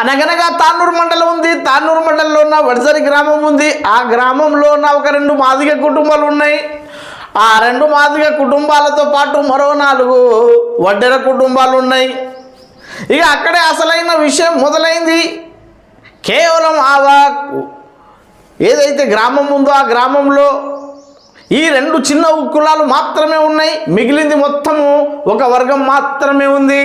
అనగనగా తాన్నూరు మండలం ఉంది. తాన్నూరు మండలంలో ఉన్న వడిసరి గ్రామం ఉంది. ఆ గ్రామంలో ఉన్న ఒక రెండు మాదిగ కుటుంబాలు ఉన్నాయి. ఆ రెండు మాదిగ కుటుంబాలతో పాటు మరో నాలుగు వడ్డెర కుటుంబాలు ఉన్నాయి. ఇక అక్కడే అసలైన విషయం మొదలైంది. కేవలం ఆ ఏదైతే గ్రామం ఉందో ఆ గ్రామంలో ఈ రెండు చిన్న కులాలు మాత్రమే ఉన్నాయి. మిగిలింది మొత్తము ఒక వర్గం మాత్రమే ఉంది.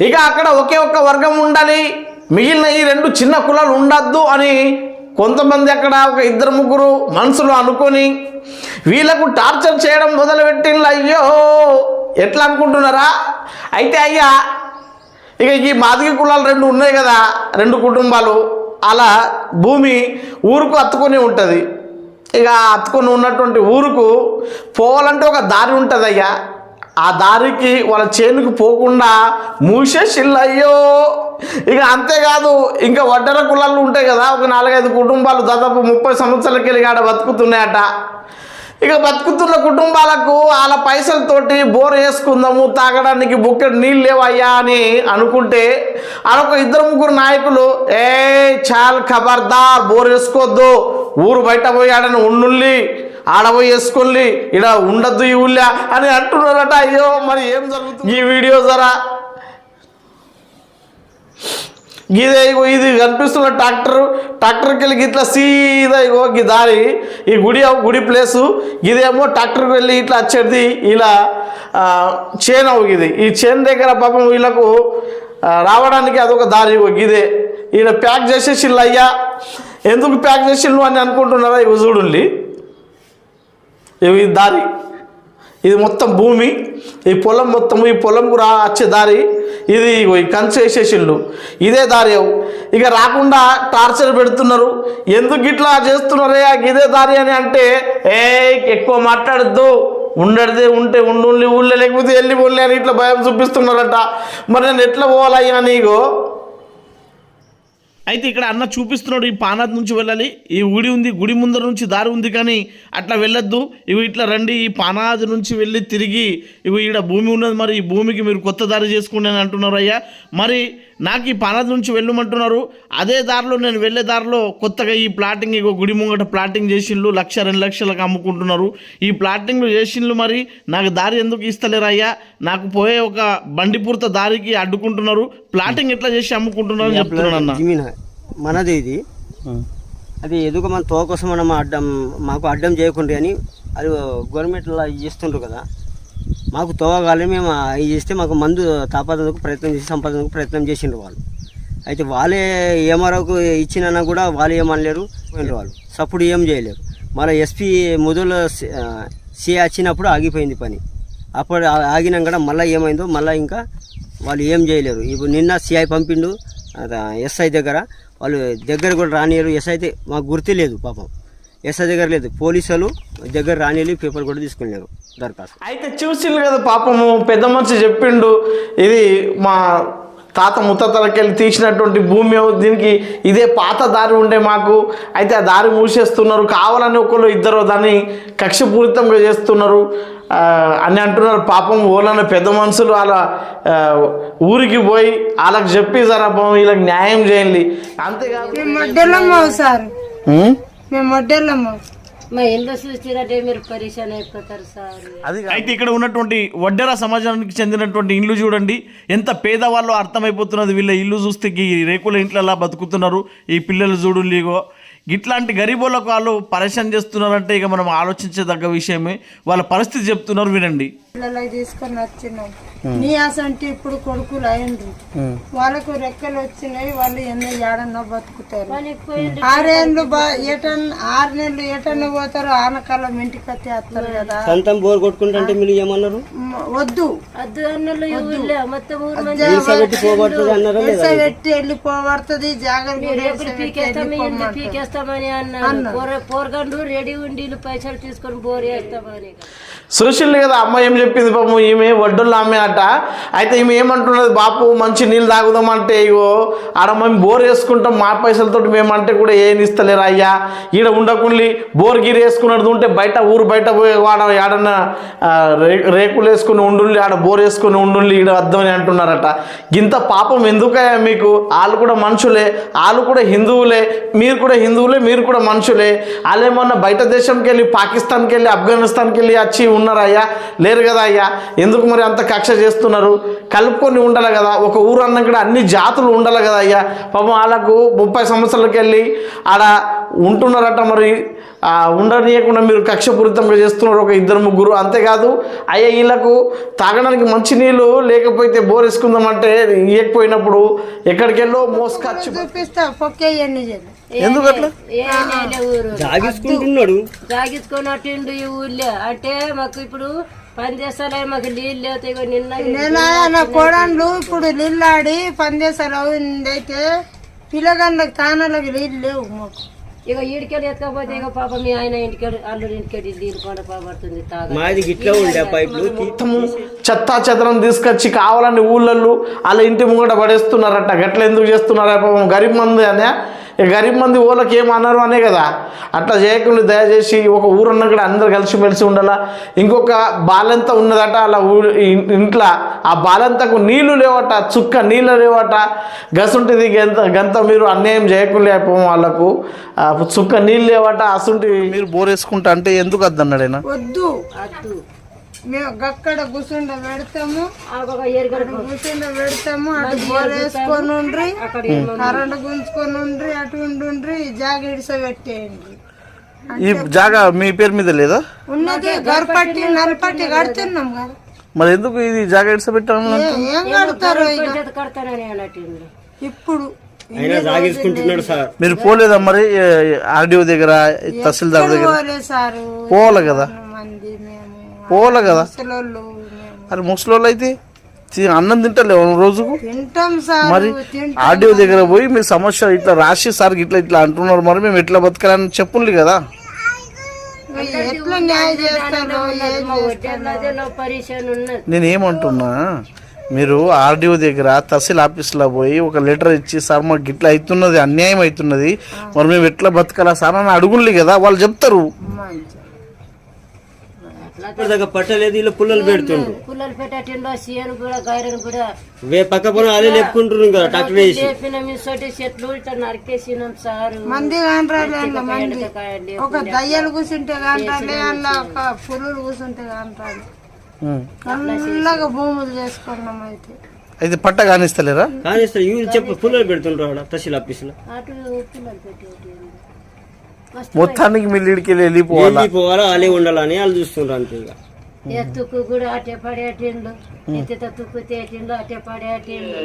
ఇక అక్కడ ఒకే ఒక్క వర్గం ఉండాలి. మిగిలిన ఈ రెండు చిన్న కులాలు ఉండద్దు అని కొంతమంది అక్కడ ఒక ఇద్దరు ముగ్గురు మనసులో అనుకొని వీళ్ళకు టార్చర్ చేయడం మొదలుపెట్టిండ్రు. అయ్యో ఎట్లా అనుకుంటున్నారా? అయితే అయ్యా ఇక ఈ మాదిగ కులాలు రెండు ఉన్నాయి కదా రెండు కుటుంబాలు అలా భూమి ఊరుకు అత్తుకొని ఉంటుంది. ఇక అత్తుకొని ఉన్నటువంటి ఊరుకు పోవాలంటే ఒక దారి ఉంటుంది అయ్యా ఆ దారికి వాళ్ళ చేనుకు పోకుండా మూసేసిల్లు అయ్యో ఇక అంతేకాదు ఇంకా వడ్డర కులాలు ఉంటాయి కదా ఒక నాలుగైదు కుటుంబాలు దాదాపు ముప్పై సంవత్సరాలకి వెళ్ళి ఆడ బతుకుతున్నాయట. ఇక బతుకుతున్న కుటుంబాలకు వాళ్ళ పైసలతోటి బోర్ వేసుకుందాము తాగడానికి బుక్కెడు నీళ్ళు లేవయ్యా అని అనుకుంటే ఆడొక ఇద్దరు ముగ్గురు నాయకులు ఏ చాల్ ఖబర్దార్ బోర్ వేసుకోవద్దు ఊరు బయట పోయాడని ఉండుల్లి ఆడపోయి వేసుకోల్లి ఇక్కడ ఉండద్దు ఈ ఊళ్ళో అని అంటున్నారట. అయ్యో మరి ఏం జరుగుతుంది? ఈ వీడియో జరా. ఇదే ఇగో ఇది కనిపిస్తున్న ట్రాక్టర్ ట్రాక్టర్కి వెళ్ళి ఇట్లా సీదా ఇగో ఈ దారి ఈ గుడి గుడి ప్లేసు ఇదేమో ట్రాక్టర్కి వెళ్ళి ఇట్లా వచ్చేది ఇలా చేను అవు ఇది. ఈ చేను దగ్గర పాపం వీళ్ళకు రావడానికి అదొక దారి ఇగో ఇదే ఈయన ప్యాక్ చేసేసిల్లు అయ్యా. ఎందుకు ప్యాక్ చేసిల్లు అని అనుకుంటున్నారా ఇగో చూడండి. ఇవి దారి. ఇది మొత్తం భూమి. ఈ పొలం మొత్తం ఈ పొలంకు రా వచ్చే దారి. ఇది ఇగో ఈ కంచె వేసేసిండు. ఇదే దారి ఇక రాకుండా టార్చర్ పెడుతున్నారు. ఎందుకు ఇట్లా చేస్తున్నారే? ఇదే దారి అని అంటే ఏ ఎక్కువ మాట్లాడద్దు. ఉండడితే ఉంటే ఉండు ఊళ్ళో లేకపోతే వెళ్ళి పోలే అని ఇట్లా భయం చూపిస్తున్నారట. మరి నేను ఎట్లా పోవాలయ్యా నీకు? అయితే ఇక్కడ అన్న చూపిస్తున్నాడు ఈ పానాథ్ నుంచి వెళ్ళాలి ఈ గుడి ఉంది గుడి ముందర నుంచి దారి ఉంది కానీ అట్లా వెళ్ళొద్దు. ఇవి ఇట్లా రండి ఈ పానాది నుంచి వెళ్ళి తిరిగి ఇవి ఈడ భూమి ఉన్నది మరి ఈ భూమికి మీరు కొత్త దారి చేసుకోండి అని అంటున్నారు అయ్యా. మరి నాకు ఈ పానాది నుంచి వెళ్ళమంటున్నారు. అదే దారిలో నేను వెళ్ళే దారిలో కొత్తగా ఈ ప్లాటింగ్ ఇగో గుడి ముంగట ప్లాటింగ్ చేసిండ్లు లక్ష రెండు లక్షలకు అమ్ముకుంటున్నారు. ఈ ప్లాటింగ్లు చేసిండ్లు మరి నాకు దారి ఎందుకు ఇస్తలేరు అయ్యా? నాకు పోయే ఒక బండిపూర్త దారికి అడ్డుకుంటున్నారు. ప్లాటింగ్ ఎట్లా చేసి అమ్ముకుంటున్నారు అని చెప్తున్నాను అన్న. మనది ఇది. అది ఎదుగు మన తో కోసం మనం అడ్డం మాకు అడ్డం చేయకుండా అని అది గవర్నమెంట్లో చేస్తుండ్రు కదా. మాకు తోవగాలి మేము ఇది చేస్తే మాకు మందు తాపదందుకు ప్రయత్నం చేసి సంపాదనకు ప్రయత్నం చేసిండ్రు వాళ్ళు. అయితే వాళ్ళే ఏమరకు ఇచ్చినా కూడా వాళ్ళు ఏమనలేరు పోయినరు వాళ్ళు. సప్పుడు ఏం చేయలేరు. మళ్ళీ ఎస్పీ ముదుల సి వచ్చినప్పుడు ఆగిపోయింది పని. అప్పుడు ఆగినాక కూడా మళ్ళీ ఏమైందో మళ్ళీ ఇంకా వాళ్ళు ఏం చేయలేరు. ఇప్పుడు నిన్న సిఐ పంపిండు ఎస్ఐ దగ్గర వాళ్ళు దగ్గర కూడా రానియరు. ఎస్ఐ అయితే మాకు గుర్తు లేదు పాపం. ఎస్ఐ దగ్గర లేదు. పోలీసులు దగ్గర రానియలు పేపర్ కూడా తీసుకున్నారు దరఖాస్తు. అయితే చూసిండు కదా పాపము పెద్ద మనిషి చెప్పిండు ఇది మా తాత ముత్తతలకెళ్ళి తీసినటువంటి భూమి దీనికి ఇదే పాత దారి ఉండే మాకు. అయితే ఆ దారి మూసేస్తున్నారు. కావాలని ఒకళ్ళు ఇద్దరు దాన్ని కక్షపూరితంగా చేస్తున్నారు. అని అంటున్నారు. పాపం ఓలన్న పెద్ద మనుషులు ఆ, ఊరికి పోయి వాళ్ళకి చెప్పి జరా పాపం వీళ్ళకి న్యాయం చేయండి. అంతేకాదు మేము వడ్డెళ్ళమ్మ సార్. మేము వడ్డెళ్ళమ్మ మా మీరు అయిపోతారు సార్. అయితే ఇక్కడ ఉన్నటువంటి వడ్డెర సమాజానికి చెందినటువంటి ఇల్లు చూడండి. ఎంత పేదవాళ్ళు అర్థమైపోతున్నది వీళ్ళ ఇల్లు చూస్తే ఈ రేకుల ఇంట్లో ఎలా బతుకుతున్నారు ఈ పిల్లలు చూడు ఇగో ఇట్లాంటి గరీబులకు వాళ్ళు పరేషాన్ చేస్తున్నారంటే ఇక మనం ఆలోచించదగ్గ విషయమే. వాళ్ళ పరిస్థితి చెప్తున్నారు వినండి. పిల్లలకి తీసుకొని వచ్చినాం. నీ అసంటే ఇప్పుడు కొడుకులు అయిండ్రు వాళ్ళకు రెక్కలు వచ్చినాయి వాళ్ళు ఎన్నో ఏడన్నా బతుకుతారు. ఆరేళ్ళు బా ఎటన్ ఆరు నెలలు ఎటన్నా పోతారు ఆనకాలం ఇంటికి వచ్చి వస్తారు కదా. సొంతం బోర్ కొట్టుకుంటుంటే మీరు ఏమన్నారు? వద్దు. పోగొడుతుంది అన్నారా పెట్టి వెళ్ళిపోబడుతుంది జాగ్రత్త రేపులు పీకేస్తాం మీ ఇల్లు పీకేస్తాం వేస్తామని అన్నాడు పోర- పోరగండు రెడీ ఉండి పైసలు తీసుకొని బోర్ వేస్తామని. సుశీల్ కదా అమ్మ ఏం చెప్పింది పాపం ఈమె వడ్డుల్లో ఆమె అట. అయితే ఈమె ఏమంటున్నది? బాపు మంచి నీళ్ళు తాగుదామంటే ఇగో ఆడ మేము బోర్ వేసుకుంటాం మా పైసలతో మేమంటే కూడా ఏం ఇస్తలేరు అయ్యా? ఈడ ఉండకుండి బోర్ గిరి వేసుకున్నది ఉంటే బయట ఊరు బయట పోయి వాడ ఏడన్నా రేకులు వేసుకుని ఉండుండి ఆడ బోర్ వేసుకుని ఉండుండి ఈడ వద్దామని అంటున్నారట. ఇంత పాపం ఎందుకయ్యా మీకు? వాళ్ళు కూడా మనుషులే వాళ్ళు కూడా హిందువులే మీరు కూడా హిందువులే మీరు కూడా మనుషులే. వాళ్ళేమన్నా బయట దేశంకి వెళ్ళి పాకిస్తాన్కి వెళ్ళి ఆఫ్ఘనిస్తాన్కి వెళ్ళి వచ్చి ఉన్నారయ్యా లేరు కదా అయ్యా? ఎందుకు మరి అంత కక్ష చేస్తున్నారు? కలుపుకొని ఉండాలి కదా. ఒక ఊరు అన్న కూడా అన్ని జాతులు ఉండాలి కదా అయ్యా? పాపం వాళ్ళకు ముప్పై సంవత్సరాలకి వెళ్ళి ఆడ ఉంటున్నారట మరి. ఆ, ఉండనీయకుండా మీరు కక్షపూరితంగా చేస్తున్నారు ఒక ఇద్దరు ముగ్గురు. అంతేకాదు అయ్యా వీళ్ళకు తాగడానికి మంచి నీళ్ళు లేకపోతే బోర్ వేసుకుందామంటే ఇవ్వకపోయినప్పుడు ఎక్కడికెళ్ళో మోసుకొచ్చి ఎందుకు అట్లా? జాగించుకుంటున్నాడు ఈ ఊళ్ళో అంటే మాకు ఇప్పుడు పని మాకు నీళ్ళు ఇగో నిన్న నేను నా కోడన్లు ఇప్పుడు నీళ్ళాడి పందేసాలు అయిందైతే పిల్లగాళ్ళకి తానాలకు నీళ్ళు లేవు మాకు. ఇక ఈడికెళ్ళి ఎత్తకపోతే ఇక పాప మీ ఆయన ఇంటికెళ్ళి అల్లుడి ఇంటికెళ్ళి నీళ్ళు కొండ పడుతుంది మాది గిట్లా ఉండే పైపులు. తీ- మొత్తము చెత్తా చెదరం తీసుకొచ్చి కావాలని ఊళ్ళల్లో వాళ్ళ ఇంటి ముంగట పడేస్తున్నారట. గట్ల ఎందుకు చేస్తున్నారా పాపం? గరీబ్ మంది అనే గరీబ్ మంది ఊళ్ళకి ఏమన్నారు అనే కదా. అట్లా చేయకుండా దయచేసి ఒక ఊరన్న కూడా అందరు కలిసిమెలిసి ఉండాలా? ఇంకొక బాలెంత ఉన్నదట అలా ఊరు ఇన్- ఇంట్లో ఆ బాలెంతకు నీళ్ళు లేవట చుక్క నీళ్ళు లేవట. గసుంటిది గంత గంత మీరు అన్యాయం చేయకుండా అయిపోం వాళ్ళకు. చుక్క నీళ్ళు లేవట అసుంటి మీరు బోర్ వేసుకుంటా అంటే ఎందుకు వద్దన్నాడు ఆయన? వద్దు అద్దు మేము గక్కడ కూర్చుండ పెడతాము. కూర్చుండ పెడతాము. అటు బోర్ వేసుకొని ఉండ్రి కరెంట్ గుంజుకొని ఉండ్రి అటు ఉండుండ్రి జాగ ఇడిసబెట్టేయండి ఈ జాగా మీ పేరు మీద లేదా? ఉన్నది గర్పట్టి నలపట్టి కడుతున్నాం కదా. మరి ఎందుకు ఇది జాగా ఇడిసబెట్టాను ఏ- ఏం కడతారు ఇప్పుడు మీరు పోలేదా మరి? ఆర్డీఓ దగ్గర తహసీల్దార్ దగ్గర? పోలే సారు. పోవాలి కదా? పోవాలి కదా? ముసలోళ్ళు మరి ముసలోళ్ళు అయితే అన్నం తింటలే రోజుకు? తింటాం సార్ మరి ఆర్డీఓ దగ్గర పోయి మీ సమస్య ఇట్లా రాసి సార్ ఇట్లా ఇట్లా అంటున్నారు మరి మేము ఎట్లా బతకాలని చెప్పుంది కదా? ఎట్లా న్యాయం చేస్తారో ఏం వడ్డేళ్ళలో పరిశాన్ ఉన్నది నేను ఏమంటున్నా మీరు ఆర్డీఓ దగ్గర తహసీల్ ఆఫీస్లో పోయి ఒక లెటర్ ఇచ్చి సార్ మాకు ఇట్లా అవుతున్నది అన్యాయం అవుతున్నది మరి మేము ఎట్లా బతకాలా సార్? అని అడుగుండి కదా వాళ్ళు చెప్తారు. దగ్గర పట్టలేదు ఇలా పుల్లలు పెడుతుండ్రు. పుల్లలు పెట్టేటిండో సీఎను కూడా గైరను కూడా. వే పక్క పొలం అదే లేపుకుంటున్నారు కదా ట్రాక్టర్ వేసి. లేపిన చెట్లు ఇట్లా నరికేసినాం సారు. మంది అందులో మంది. ఒక దయ్యాలు కూర్చుంటే కానరాలే అందులో ఒక పులులు కూర్చుంటే కానరాలే ఉం. నల్లగా భూములు చేసుకున్నాం అయితే. అయితే పట్ట కానిస్తలేరా? కానీ సార్ ఇవి చెప్పు పుల్లలు పెడుతుండ్రు ఆడ తహసీల్ ఆఫీసులో. అటు పుల్లలు పెట్టేటి మొత్తానికి మిల్లిడికి వెళ్ళిపోవాలి? వెళ్ళిపోవాలి? వెళ్ళిపోవాలా ఉండాలని వాళ్ళు చూస్తుండ్రు అంతే ఇక. ఎత్తుకు కూడా అటే పడేటిండు. ఎత్తిత తుక్కు తేటిండు అటే పడేటిండు.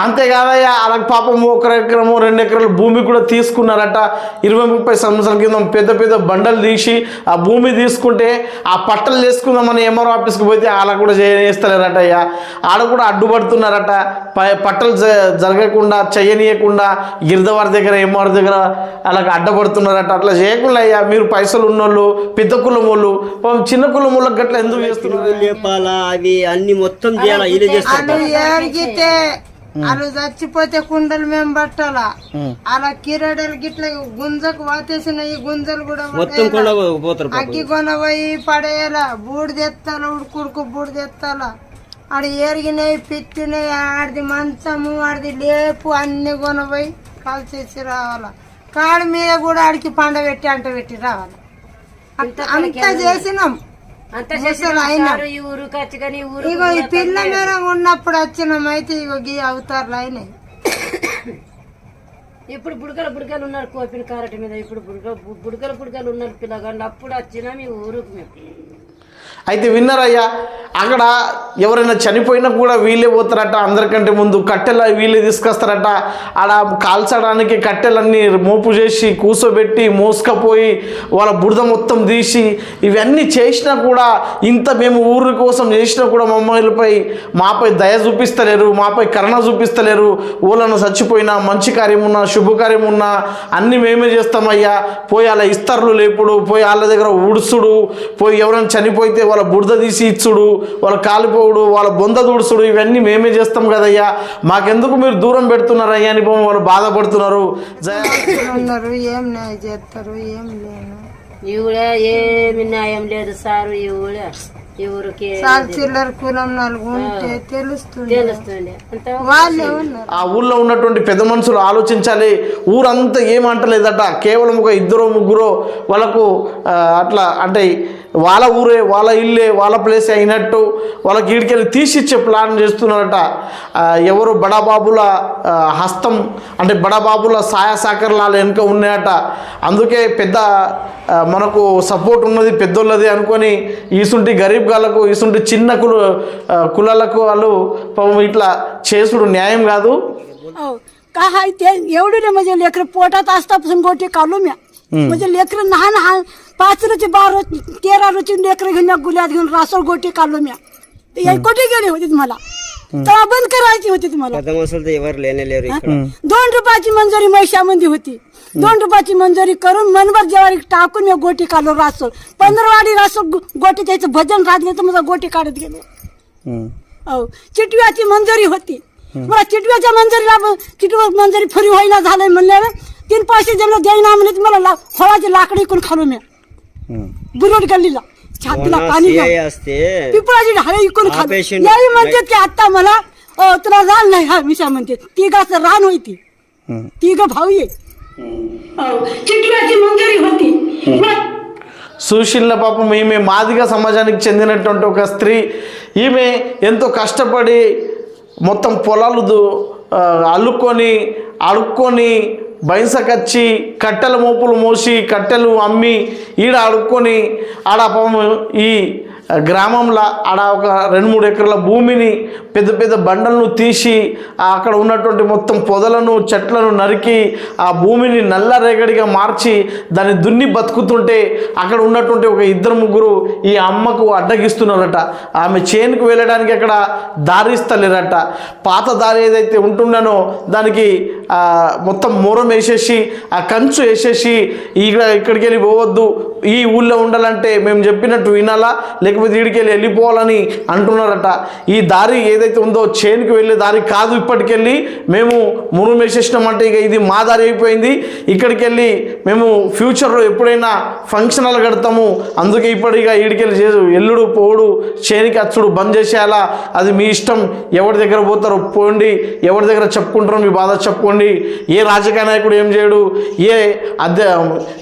అంతేకాదయ్యా అలాగ పాపం ఒక ఎకరము రెండు ఎకరాలు భూమి కూడా తీసుకున్నారట. ఇరవై ముప్పై సంవత్సరాల కింద పెద్ద పెద్ద బండలు తీసి ఆ భూమి తీసుకుంటే ఆ పట్టలు చేసుకుందామని ఎంఆర్ఓ ఆఫీస్కి పోతే అలా కూడా చేస్తలేరట అయ్యా. ఆడ కూడా అడ్డుపడుతున్నారట. పట్టలు జ- జరగకుండా చేయనీయకుండా గిరిదవారి దగ్గర ఎంఆర్ దగ్గర అలాగ అడ్డపడుతున్నారట. అట్లా చేయకుండా అయ్యా మీరు పైసలు ఉన్నోళ్ళు పెద్ద కులం వాళ్ళు చిన్న కులం వాళ్ళకి గట్ల ఎందుకు చేస్తున్నారు? లేపాలా? అవి అన్ని మొత్తం చేయాలా? ఇదే చేస్తారు? వాళ్ళు ఏడిగితే వాళ్ళు చచ్చిపోతే కుండలు మేము పట్టాలా? అలా కిరడలు గిట్ల గుంజకు వాతేసిన ఈ గుంజలు కూడా మొత్తం కొండ పోతారు పాపం. అగ్గి కొన పోయి పడేయాల బూడి తెత్తాల ఉడుకుడుకు బూడి తెత్తాల ఆడ ఎరిగినాయి పిత్తినాయి ఆడిది మంచము ఆడిది లేపు అన్ని కొనపోయి కాల్చేసి రావాల? కాడి మీద కూడా ఆడికి పండ పెట్టి అంట పెట్టి రావాలి? అంత అంతా చేసినాం. ఇగో ఈ పిల్ల మేర ఉన్నప్పుడు వచ్చినాం అయితే ఇగో గీ అవతారులు అయినాయి ఇప్పుడు బుడకలు బుడకలు ఉన్నారు కోపిన కారటి మీద. ఇప్పుడు బుడక బుడకలు బుడకలు ఉన్నారు పిల్లగాళ్ళు. అప్పుడు వచ్చినా మీ ఊరుకు మేము. అయితే విన్నారయ్యా అక్కడ ఎవరైనా చనిపోయినా కూడా వీళ్ళే పోతారట అందరికంటే ముందు కట్టెలు వీళ్ళే తీసుకొస్తారట. ఆడ కాల్చడానికి కట్టెలన్నీ మోపు చేసి కూసోబెట్టి మోసుకపోయి వాళ్ళ బురద మొత్తం తీసి ఇవన్నీ చేసినా కూడా ఇంత మేము ఊరి కోసం చేసినా కూడా మమ్మల్నిపై మాపై దయ చూపిస్తలేరు మాపై కరుణ చూపిస్తలేరు. ఊళ్ళను చచ్చిపోయినా మంచి కార్యం ఉన్నా శుభకార్యం ఉన్నా అన్నీ మేమే చేస్తామయ్యా. పోయి అలా ఇస్తర్లు లేపుడు పోయి వాళ్ళ దగ్గర ఉడుసుడు పోయి ఎవరైనా చనిపోతే వాళ్ళ బురద తీసి ఇచ్చుడు వాళ్ళ కాలిపోవుడు వాళ్ళ బొంద దూడుచుడు ఇవన్నీ మేమే చేస్తాం కదయ్యా. మాకెందుకు మీరు దూరం పెడుతున్నారయ్యా అని పాపం వాళ్ళు బాధపడుతున్నారు. ఏం న్యాయ చేస్తారు ఏం లేను. ఈ కూడా ఏమి న్యాయం లేదు సారు ఈ కూడా ఈ ఊరికి సార్ చిల్లర కులం నాలుగు ఉంటే తెలుస్తుంది తెలుస్తుంది అంత వాళ్ళే ఉన్నారు. ఆ ఊళ్ళో ఉన్నటువంటి పెద్ద మనుషులు ఆలోచించాలి. ఊరంతా ఏమంటలేదట కేవలం ఒక ఇద్దరు ముగ్గురు వాళ్ళకు అట్లా అంటే వాళ్ళ ఊరే వాళ్ళ ఇల్లే వాళ్ళ ప్లేస్ అయినట్టు వాళ్ళకి ఇడికెళ్ళి తీసిచ్చే ప్లాన్ చేస్తున్నారట. ఎవరు బడాబాబుల హస్తం అంటే బడాబాబుల సాయ సహకారాలు వెనుక ఉన్నాయట. అందుకే పెద్ద మనకు సపోర్ట్ ఉన్నది పెద్దోళ్ళది అనుకొని ఈసుంటి గరీబ్ గాళ్ళకు ఈసుంటి చిన్న కులు కులాలకు వాళ్ళు పాపం ఇట్లా చేసుడు న్యాయం కాదు. ఎవడు ఎక్కడ పోటా తాస్తాపు కొట్టి కళ్ళు మ్యా म्हणजे लेकरं लहान लहान पाच रोजी बारा तेरा रोजी लेकरं घेऊन गुल्यात घेऊन रासोळ गोटी काढलो मी ते गोटी गेली होती मला. तेव्हा बंद करायची होती तुम्हाला दोन रुपयाची मंजुरी मैशामध्ये होती. दोन रुपयाची मंजुरी करून मनभर जेवारी टाकून मी गोटी काढलो रासोळ. पंधरवाडी रासोळ गोटी त्याचं भजन राहत गेलं मला गोटी काढत गेलो. चिटव्याची मंजुरी होती. मला चिटव्याच्या मंजुरीला चिटव्या मंजुरी फुरी होईना झालंय म्हणल्यावर तीन पैसे ज्यांना देईना म्हणे मला ला- फळाची लाकडी इकून खालो मी बुरुड गल्लीला छातीला पाणी CI घेऊन. असते पिंपळाची ढाळे इकून हा खालो patient- याही म्हणतात की आता मला अ, तुला रान नाही हा मिशा म्हणते तिघाचं रान होती तिघ भाऊ ये चिटव्याची मंजुरी होती मला- సుశీల పాపం ఈమె మాదిగ సమాజానికి చెందినటువంటి ఒక స్త్రీ ఈమె ఎంతో కష్టపడి మొత్తం పొలాలు దు- ఆ, అల్లుకొని అడుక్కొని బైసకచ్చి కట్టెల మోపులు మోసి కట్టెలు అమ్మి ఈడ అడుక్కొని ఆడ పాపం ఈ గ్రామంలో ఆడ ఒక రెండు మూడు ఎకరాల భూమిని పెద్ద పెద్ద బండలను తీసి అక్కడ ఉన్నటువంటి మొత్తం పొదలను చెట్లను నరికి ఆ భూమిని నల్ల రేగడిగా మార్చి దాన్ని దున్ని బతుకుతుంటే అక్కడ ఉన్నటువంటి ఒక ఇద్దరు ముగ్గురు ఈ అమ్మకు అడ్డగిస్తున్నారట. ఆమె చేనుకు వెళ్ళడానికి అక్కడ దారి ఇస్తలేరట. పాత దారి ఏదైతే ఉంటుండనో దానికి మొత్తం మూరం వేసేసి ఆ కంచు వేసేసి ఇక్కడ ఇక్కడికి వెళ్ళి పోవద్దు ఈ ఊళ్ళో ఉండాలంటే మేము చెప్పినట్టు వినాలా? లేకపోతే వీడికెళ్ళి వెళ్ళిపోవాలని అంటున్నారట. ఈ దారి ఏదైతే ఉందో చేనుకి వెళ్ళే దారి కాదు ఇప్పటికెళ్ళి. మేము మురుమేసేసినామంటే ఇక ఇది మా దారి అయిపోయింది. ఇక్కడికి వెళ్ళి మేము ఫ్యూచర్లో ఎప్పుడైనా ఫంక్షన్ హాల్ కడతాము. అందుకే ఇప్పటిగా ఈడికెళ్ళి చేసు ఎల్లుడు పోడు చేనికి అచ్చుడు బంద్ చేసేయాలా? అది మీ ఇష్టం. ఎవరి దగ్గర పోతారో పోండి ఎవరి దగ్గర చెప్పుకుంటారో మీ బాధ చెప్పుకోండి. ఏ రాజకీయ నాయకుడు ఏం చేయడు? ఏ అధ్య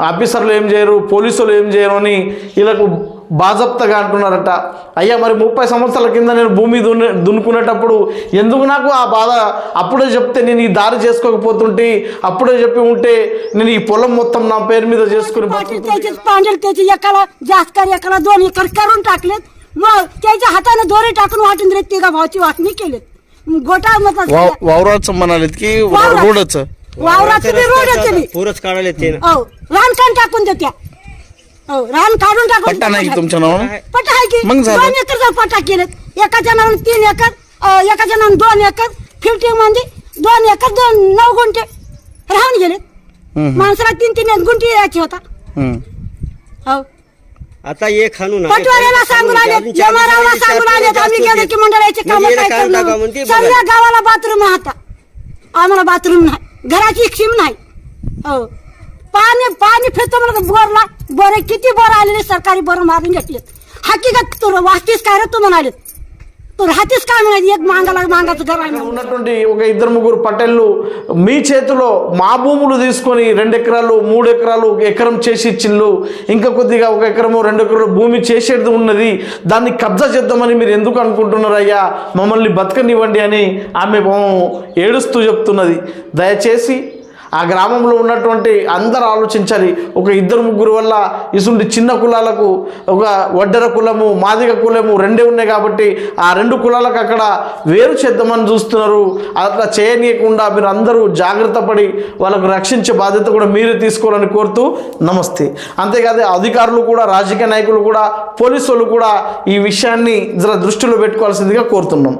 ఆఫీసర్లు ఏం చేయరు? పోలీసులు ఏం చేయరు అని వీళ్ళకు బాజప్తగా అంటున్నారట అయ్యా మరి ముప్పై సంవత్సరాల కింద నేను భూమి దున్ని దున్నుకునేటప్పుడు ఎందుకు నాకు ఆ బాధ అప్పుడే చెప్తే నేను ఈ దారి చేసుకోకపోతుంటే అప్పుడే చెప్పి ఉంటే నేను ఈ పొలం మొత్తం నా పేరు మీద చేసుకుని पाटील బతుకుతుంటే त्याचे पांढरे त्याचे एकाला जास्त कर एकाला दोन एकर करून टाकलेत मग त्याच्या हाताने दोरे टाकून वाटून दिले तिघा भावाची वाटणी केलीत गोटा मग वावराचं म्हणालेत की वावरात. रोडचं वावराचं बी रोड बी पूरच काढायला ते हो रान कान टाकून देत्या हो रान काढून टाकून पट्टा नाही की तुमच्या नावानं पट्टा आहे की? मग झालं. दोन एकरचा पट्टा केलेत एकाच्या नावानं तीन एकर अं, एकाच्या नावानं दोन एकर फिफ्टी मध्ये दोन एकर दोन नऊ गुंठे राहून गेलेत. माणसाला तीन तीन गुंठे यायचे होता. हो. आता एक खाणून पटवाऱ्याला सांगून आले जमारावला सांगून आले आम्ही गेले की मंडळाचे काम काय करणार सगळ्या गावाला बाथरूम आता. आम्हाला बाथरूम नाही. घराची स्कीम नाही. हो. पाणी पाणी फिरतो म्हणून बोरला बोरे किती बोर आलेले सरकारी बोर मारून घेतलेत हकीकत तू वाचतीस काय रे तू म्हणाले तू राहतीस काय म्हणाले एक मांगाला मांगाचं घर आहे म्हणून. ఉన్నటువంటి ఒక ఇద్దరు ముగ్గురు పటేళ్ళు మీ చేతిలో మా భూములు తీసుకొని రెండు ఎకరాలు మూడు ఎకరాలు ఒక ఎకరం చేసి ఇచ్చిళ్ళు ఇంకా కొద్దిగా ఒక ఎకరము రెండు ఎకరాలు భూమి చేసేది ఉన్నది దాన్ని కబ్జా చేద్దామని మీరు ఎందుకు అనుకుంటున్నారు అయ్యా మమ్మల్ని బతకనివ్వండి అని ఆమె పాపం ఏడుస్తూ చెప్తున్నది దయచేసి ఆ గ్రామంలో ఉన్నటువంటి అందరు ఆలోచించాలి. ఒక ఇద్దరు ముగ్గురు వల్ల ఇసుంటి చిన్న కులాలకు ఒక వడ్డర కులము మాదిగ కులము రెండే ఉన్నాయి కాబట్టి ఆ రెండు కులాలకు అక్కడ వేరు చేద్దామని చూస్తున్నారు. అట్లా చేయనీయకుండా మీరు అందరూ జాగ్రత్త పడి వాళ్ళకు రక్షించే బాధ్యత కూడా మీరే తీసుకోవాలని కోరుతూ నమస్తే. అంతేకాదు అధికారులు కూడా రాజకీయ నాయకులు కూడా పోలీసు కూడా ఈ విషయాన్ని జర దృష్టిలో పెట్టుకోవాల్సిందిగా కోరుతున్నాం.